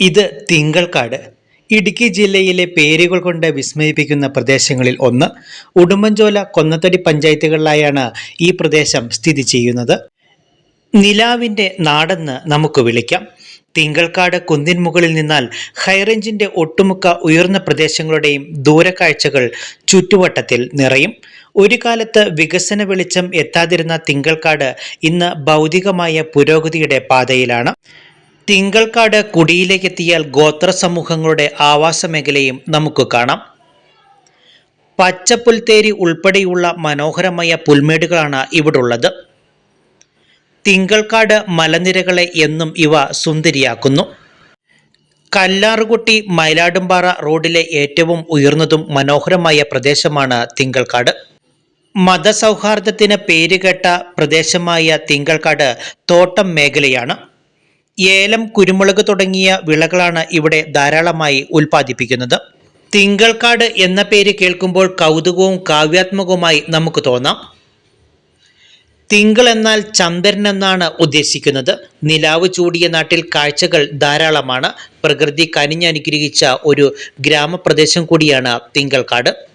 ഇത് തിങ്കൾക്കാട്. ഇടുക്കി ജില്ലയിലെ പേരുകൾ കൊണ്ട് വിസ്മയിപ്പിക്കുന്ന പ്രദേശങ്ങളിൽ ഒന്ന് ഉടുമ്പൻചോല കൊന്നത്തടി പഞ്ചായത്തുകളിലായാണ് ഈ പ്രദേശം സ്ഥിതി ചെയ്യുന്നത്. നിലാവിന്റെ നാടെന്ന് നമുക്ക് വിളിക്കാം. തിങ്കൾക്കാട് കുന്നിൻ മുകളിൽ നിന്നാൽ ഹൈറേഞ്ചിന്റെ ഒട്ടുമുക്ക ഉയർന്ന പ്രദേശങ്ങളുടെയും ദൂരക്കാഴ്ചകൾ ചുറ്റുവട്ടത്തിൽ നിറയും. ഒരു കാലത്ത് വികസന വെളിച്ചം എത്താതിരുന്ന തിങ്കൾക്കാട് ഇന്ന് ഭൗതികമായ പുരോഗതിയുടെ പാതയിലാണ്. തിങ്കൾക്കാട് കുടിയിലേക്കെത്തിയാൽ ഗോത്ര സമൂഹങ്ങളുടെ ആവാസ മേഖലയും നമുക്ക് കാണാം. പച്ചപ്പുൽത്തേരി ഉൾപ്പെടെയുള്ള മനോഹരമായ പുൽമേടുകളാണ് ഇവിടുള്ളത്. തിങ്കൾക്കാട് മലനിരകളെ എന്നും ഇവ സുന്ദരിയാക്കുന്നു. കല്ലാറുകുട്ടി മയിലാടുംപാറ റോഡിലെ ഏറ്റവും ഉയർന്നതും മനോഹരമായ പ്രദേശമാണ് തിങ്കൾക്കാട്. മതസൗഹാർദ്ദത്തിന് പേരുകേട്ട പ്രദേശമായ തിങ്കൾക്കാട് തോട്ടം മേഖലയാണ്. ഏലം കുരുമുളക് തുടങ്ങിയ വിളകളാണ് ഇവിടെ ധാരാളമായി ഉൽപ്പാദിപ്പിക്കുന്നത്. തിങ്കൾക്കാട് എന്ന പേര് കേൾക്കുമ്പോൾ കൗതുകവും കാവ്യാത്മകവുമായി നമുക്ക് തോന്നാം. തിങ്കൾ എന്നാൽ ചന്ദ്രൻ എന്നാണ് ഉദ്ദേശിക്കുന്നത്. നിലാവ് ചൂടിയ നാട്ടിൽ കാഴ്ചകൾ ധാരാളമാണ്. പ്രകൃതി കനിഞ്ഞനുഗ്രഹിച്ച ഒരു ഗ്രാമപ്രദേശം കൂടിയാണ് തിങ്കൾക്കാട്.